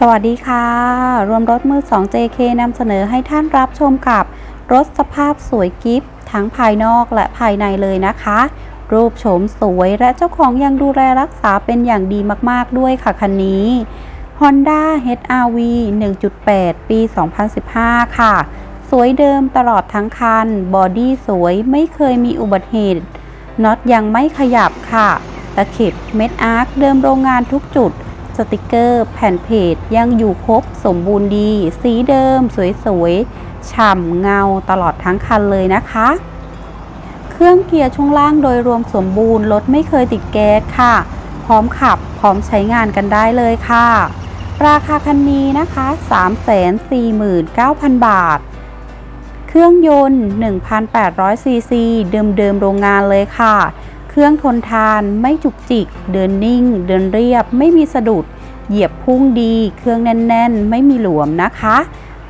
สวัสดีค่ะ รวมรถมือ 2 JK นำเสนอให้ท่านรับชมกับรถสภาพสวยกิฟต์ทั้งภายนอกและภายในเลยนะคะ รูปโฉมสวยและเจ้าของยังดูแลรักษาเป็นอย่างดีมากๆด้วยค่ะคันนี้ Honda HR-V 1.8 ปี 2015 ค่ะ สวยเดิมตลอดทั้งคัน บอดี้สวยไม่เคยมีอุบัติเหตุน็อตยังไม่ขยับค่ะ ตะเข็บเม็ดอาร์คเดิมโรงงานทุกจุด สติกเกอร์ แผ่นเพจยังอยู่ครบสมบูรณ์ดี สีเดิม สวยๆ ฉ่ำเงาตลอดทั้งคันเลยนะคะ เครื่องเกียร์ช่วงล่างโดยรวมสมบูรณ์รถไม่เคยติดแก๊สค่ะ พร้อมขับพร้อมใช้งานกันได้เลยค่ะ ราคาคันนี้นะคะ 349,000 บาท เครื่องยนต์ 1,800ซีซีเดิมๆโรงงานเลยค่ะ เครื่องทนทาน ไม่จุกจิก เดินนิ่ง เดินเรียบ ไม่มีสะดุด เหยียบพุ่งดี เครื่องแน่น ๆ ไม่มีหลวมนะคะ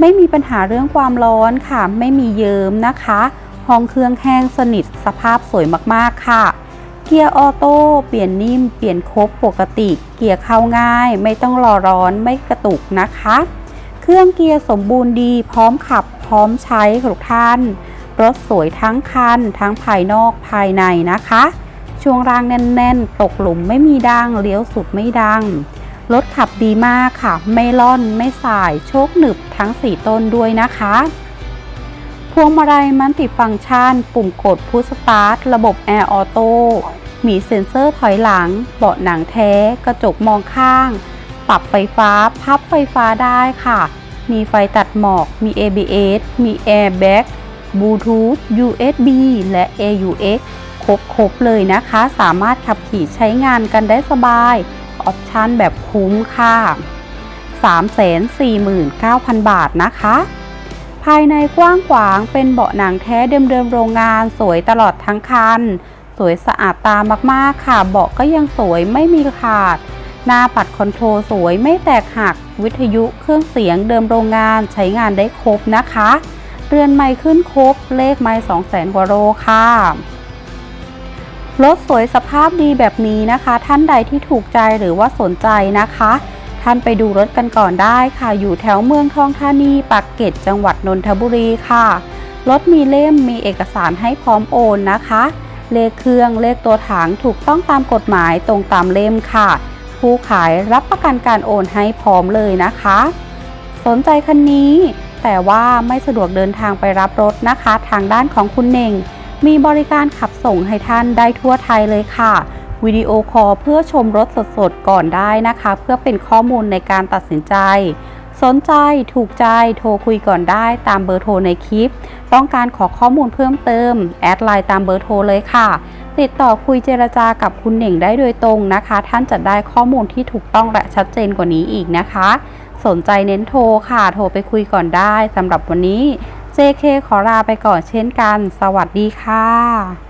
ไม่มีปัญหาเรื่องความร้อนค่ะ ไม่มีเยิ้มนะคะ ห้องเครื่องแห้งสนิท สภาพสวยมากๆค่ะ เกียร์ออโต้ เปลี่ยนนิ่ม เปลี่ยนครบปกติ เกียร์เข้าง่าย ไม่ต้องรอร้อน ไม่กระตุกนะคะ เครื่องเกียร์สมบูรณ์ดี พร้อมขับ พร้อมใช้ทุกท่านรถสวยทั้งคัน ทั้งภายนอกภายในนะคะ ช่วงล่างแน่น ๆ ตกหลุมไม่มีดังเลี้ยวสุดไม่ดัง รถขับดีมากค่ะ ไม่ล่อนไม่สาย โชคหนึบทั้ง 4 ต้นด้วยนะคะ พวงมาลัยมันติฟังก์ชัน ปุ่มกดพุชสตาร์ท ระบบแอร์ออโต้มีเซ็นเซอร์ถอยหลัง เบาะหนังแท้ กระจกมองข้าง ปรับไฟฟ้า พับไฟฟ้าได้ค่ะ มีไฟตัดหมอก มี ABS มี Airbag Bluetooth USB และ AUX ครบครบเลยนะคะ สามารถขับขี่ใช้งานกันได้สบาย ออปชันแบบคุ้มค่ะ349,000 บาทนะคะ ภายในกว้างขวางเป็นเบาะหนังแท้เดิมๆโรงงานสวยตลอดทั้งคัน สวยสะอาดตามากๆค่ะ เบาะก็ยังสวยไม่มีขาด หน้าปัดคอนโทรลสวยไม่แตกหัก วิทยุเครื่องเสียงเดิมโรงงานใช้งานได้ครบนะคะ เรือนไม้ขึ้นครบเลขไม้2 0 0 0 0 0กว่าโลค่ะ รถสวยสภาพดีแบบนี้นะคะ ท่านใดที่ถูกใจหรือว่าสนใจนะคะ ท่านไปดูรถกันก่อนได้ค่ะ อยู่แถวเมืองทองธานีปากเกร็ดจังหวัดนนทบุรีค่ะ รถมีเล่มมีเอกสารให้พร้อมโอนนะคะ เลขเครื่องเลขตัวถังถูกต้องตามกฎหมายตรงตามเล่มค่ะ ผู้ขายรับประกันการโอนให้พร้อมเลยนะคะ สนใจคันนี้ แต่ว่าไม่สะดวกเดินทางไปรับรถนะคะ ทางด้านของคุณเน่ง มีบริการขับส่งให้ท่านได้ทั่วไทยเลยค่ะ วิดีโอคอลเพื่อชมรถสดๆ ก่อนได้นะคะ เพื่อเป็นข้อมูลในการตัดสินใจ สนใจถูกใจโทรคุยก่อนได้ตามเบอร์โทรในคลิป ต้องการขอข้อมูลเพิ่มเติม แอดไลน์ตามเบอร์โทรเลยค่ะติดต่อคุยเจรจากับคุณเหน่งได้โดยตรงนะคะ ท่านจะได้ข้อมูลที่ถูกต้องและชัดเจนกว่านี้อีกนะคะ สนใจเน้นโทรค่ะ โทรไปคุยก่อนได้สำหรับวันนี้ JK ขอลาไปก่อนเช่นกัน สวัสดีค่ะ